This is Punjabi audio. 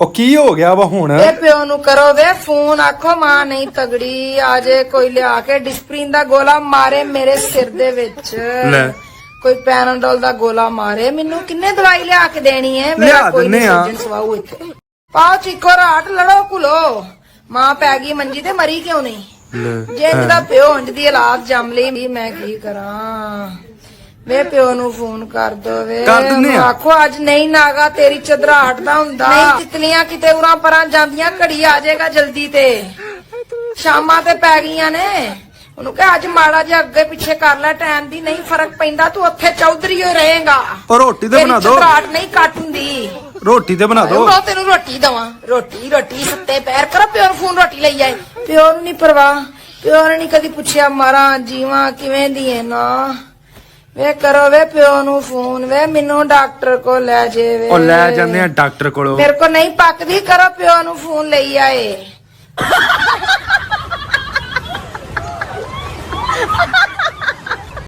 ਉਹ ਕੀ ਹੋ ਗਿਆ ਵਾ ਹੁਣ? ਇਹ ਪਿਓ ਨੂੰ ਕਰੋ ਵੇ ਫੋਨ ਆਖੋ ਮਾਂ ਨਹੀਂ ਤਗੜੀ ਆ ਜੇ ਕੋਈ ਲਿਆ ਕੇ ਡਿਸਪ੍ਰਿਨ ਦਾ ਗੋਲਾ ਮਾਰੇ ਮੇਰੇ ਸਿਰ ਦੇ ਵਿੱਚ। ਲੈ। ਕੋਈ ਪੈਨਾਡੋਲ ਦਾ ਗੋਲਾ ਮਾਰੇ ਮੈਨੂੰ ਕਿੰਨੇ ਦਵਾਈ ਲਿਆ ਕੇ ਦੇਣੀ ਹੈ ਲਿਆ ਕੋਈ ਆ। ਸਰਜਨ ਸਵਾਉ ਇੱਥੇ। ਪਾਓ ਚੀਕੋ ਰਾਟ ਲੜੋ ਕੁਲੋ ਮਾਂ ਪੈ ਗਈ ਮੰਜੀ ਤੇ ਮਰੀ ਕਿਉਂ ਨਹੀਂ? ਜੇ ਇਹਦਾ ਪਿਓ ਉਂਝ ਦੀ ਹਾਲਾਤ ਜੰਮ ਲਈ ਵੀ ਮੈਂ ਕੀ ਕਰਾਂ? ਵੇ ਪਿਓ ਨੂੰ ਫੋਨ ਕਰ ਦੋ ਵੇ ਕਰ ਦਿੰਨੇ ਆ। ਉਹਨੂੰ ਆਖੋ ਅੱਜ ਨਹੀਂ ਨਾਗਾ ਤੇਰੀ ਚਦਰਾਹਟ ਦਾ ਹੁੰਦਾ। ਨਹੀਂ ਤਿਤਲੀਆਂ ਕਿਤੇ ਉਰਾਂ ਪਰਾਂ ਜਾਂਦੀਆਂ ਘੜੀ ਆ ਜਾਏਗਾ ਜਲਦੀ ਤੇ। ਸ਼ਾਮਾਂ ਤੇ ਪੈ ਗਈਆਂ ਨੇ। ਉਹਨੂੰ ਕਹ ਅੱਜ ਮਾੜਾ ਜਿਹਾ ਅੱਗੇ ਪਿੱਛੇ ਕਰ ਲੈ ਟਾਈਮ ਦੀ ਨਹੀਂ ਫ਼ਰਕ ਪੈਂਦਾ ਤੂੰ ਉੱਥੇ ਚੌਧਰੀ ਹੋ ਰਹੇਗਾ। ਉਹ ਰੋਟੀ ਤੇ ਬਣਾ ਦਿਓ ਚਦਰਾਹਟ ਨਹੀਂ ਕੱਟ ਹੁੰਦੀ। ਰੋਟੀ ਤੇ ਬਣਾ ਦਿਓ ਉਹ ਤੈਨੂੰ ਰੋਟੀ ਦਵਾਂ। ਰੋਟੀ ਰੋਟੀ ਸੱਤੇ ਪੈਰ। ਕਰੋ ਪਿਓ ਨੂੰ ਫੋਨ ਰੋਟੀ ਲਈ ਆਏ। ਪਿਓ ਨੂੰ ਨਹੀਂ ਪਰਵਾਹ। ਪਿਓ ਨੇ ਨਹੀਂ ਕਦੀ ਪੁੱਛਿਆ ਮਾਰਾਂ ਜੀਵਾਂ ਕਿਵੇਂ ਦੀ ਐ ਨਾ। ਵੇ ਕਰੋ ਵੇ ਪਿਓ ਨੂੰ ਫੋਨ ਵੇ ਮੈਨੂੰ ਡਾਕਟਰ ਕੋ ਲੈ ਜੇ ਵੇ ਉਹ ਲੈ ਜਾਂਦੇ ਆ ਡਾਕਟਰ ਕੋਲੋਂ। ਮੇਰੇ ਕੋ ਨਹੀਂ ਪੱਕਦੀ ਕਰੋ ਪਿਓ ਨੂੰ ਫੋਨ ਲਈ ਆਏ।